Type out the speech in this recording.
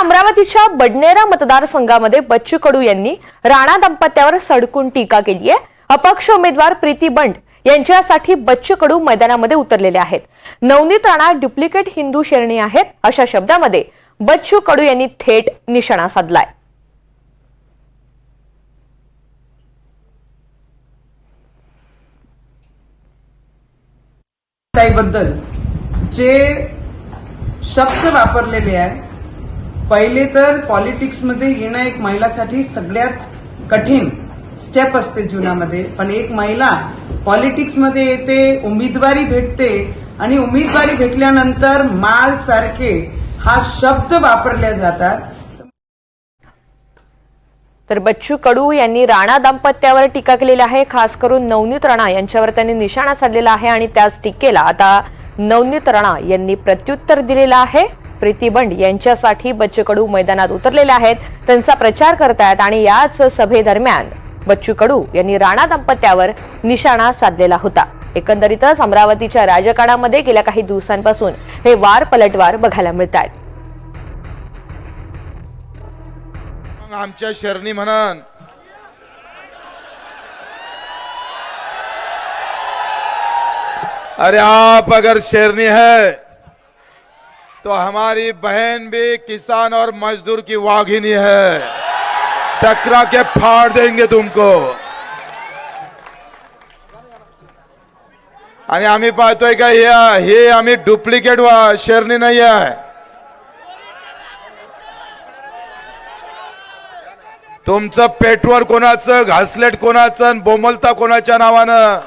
अमरावतीच्या बडनेरा मतदारसंघामध्ये बच्चू कडू यांनी राणा दाम्पत्यावर सडकून टीका केली आहे अपक्ष उमेदवार प्रीती बंड यांच्यासाठी बच्चू कडू मैदानामध्ये उतरलेले आहेत. नवनीत राणा डुप्लिकेट हिंदू शेरणी आहेत अशा शब्दामध्ये बच्चू कडू यांनी थेट निशाणा साधलाय. बद्दल जे शब्द वापरलेले आहे पहिले तर पॉलिटिक्समध्ये येणं एक महिलासाठी सगळ्यात कठीण स्टेप असते जीवनामध्ये. पण एक महिला पॉलिटिक्समध्ये येते उमेदवारी भेटते आणि उमेदवारी भेटल्यानंतर माल सारखे हा शब्द वापरल्या जातात. तर बच्चू कडू यांनी राणा दाम्पत्यावर टीका केलेली आहे. खास करून नवनीत राणा यांच्यावर त्यांनी निशाणा साधलेला आहे आणि त्याच टीकेला आता नवनीत राणा यांनी प्रत्युत्तर दिलेलं आहे. प्रीती बंड यांच्यासाठी बच्चू कडू मैदानात उतरलेले आहेत. त्यांचा प्रचार करतायत आणि याच सभेदरम्यान बच्चू कडू यांनी राणा दाम्पत्यावर निशाणा साधलेला होता. एकंदरीतच अमरावतीच्या राजकारणामध्ये गेल्या काही दिवसांपासून हे वार पलटवार बघायला मिळत आहेत आमच्या शरणी म्हणन. अरे आप अगर शेरनी है तो हमारी बहन भी किसान और मजदूर की वाघिनी है। टकरा के फाड़ देंगे तुमको। आणि आम्ही पाहतोय का हे हे आम्ही डुप्लिकेट शेरणी नाही आहे तुमचं पेटवर कोणाचं घासलेट कोणाचं बोमलता कोणाच्या नावानं?